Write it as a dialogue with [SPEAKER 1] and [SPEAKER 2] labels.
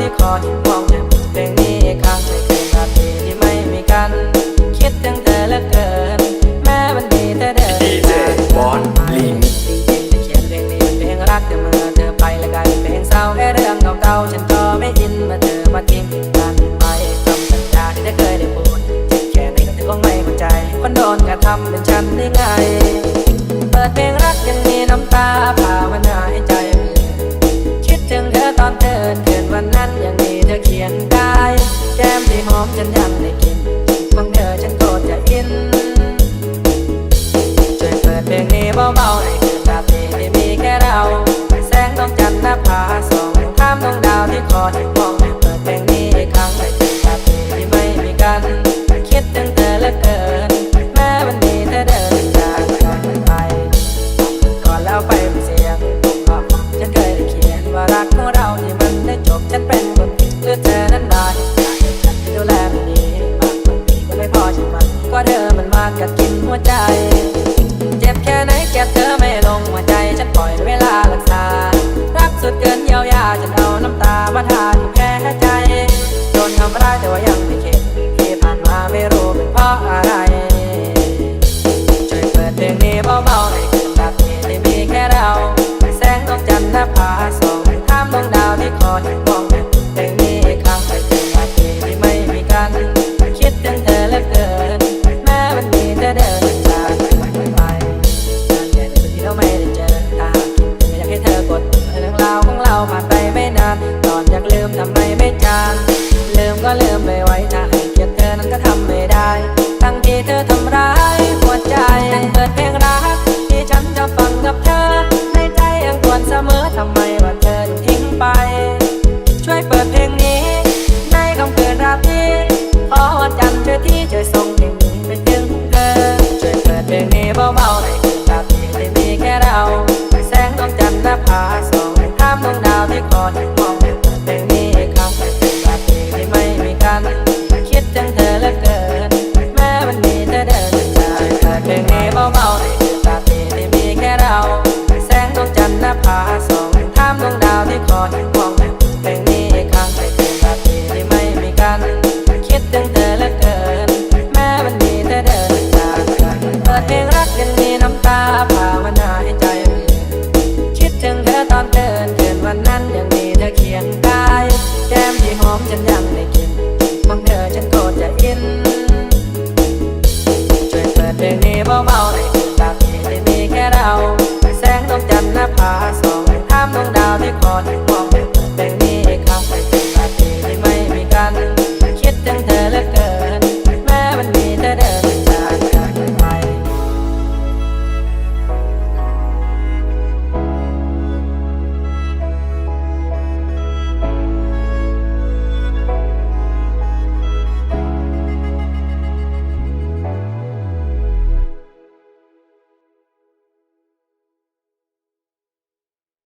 [SPEAKER 1] ที่คอยมองเห็นเพลงนี้ครั้งในคืนาตรีที่ไม่มีกัน คิดถึงเธอเหลือเกิน แม้วันทีแต่เดิน
[SPEAKER 2] ดีเจบอนลิง
[SPEAKER 1] จริงๆที่เขียนเพลงนี้เป็นเพลงรักแต่เมื่อเธอไปแล้วกลายเป็นเพลงเศร้าไอ้เรื่องเก่าๆฉันก็ไม่อินมาเธอมาทิ้งกันไปคำสัญญาที่เธอเคยได้พูดแค่ไหนก็เธอคงไม่พอใจคนโดนกระทำเป็นฉันได้ไง เปิดเพลงรักยังมีน้ำตาพามันหาย ยามได้กินบานื้อฉัจะอินช่เปิดเพลงนี้เบาๆในคืนราตรีที่มีแค่เราแสงดวงจันหน้าผาส่งทามดวงดาวที่คอยมอง ยาจะเอาน้ำตามาทานแพ้ใจจนทำร้ายแต่ว่ายังไม่เคามดวงดาวที่คอยมองเป็นมีครั้งเป็นแบบที่ไม่มีกัน คิดถึงเธอและเกิน แม้มันมีแต่เดินจากกันเปิดเพลงรักยังมีน้ำตา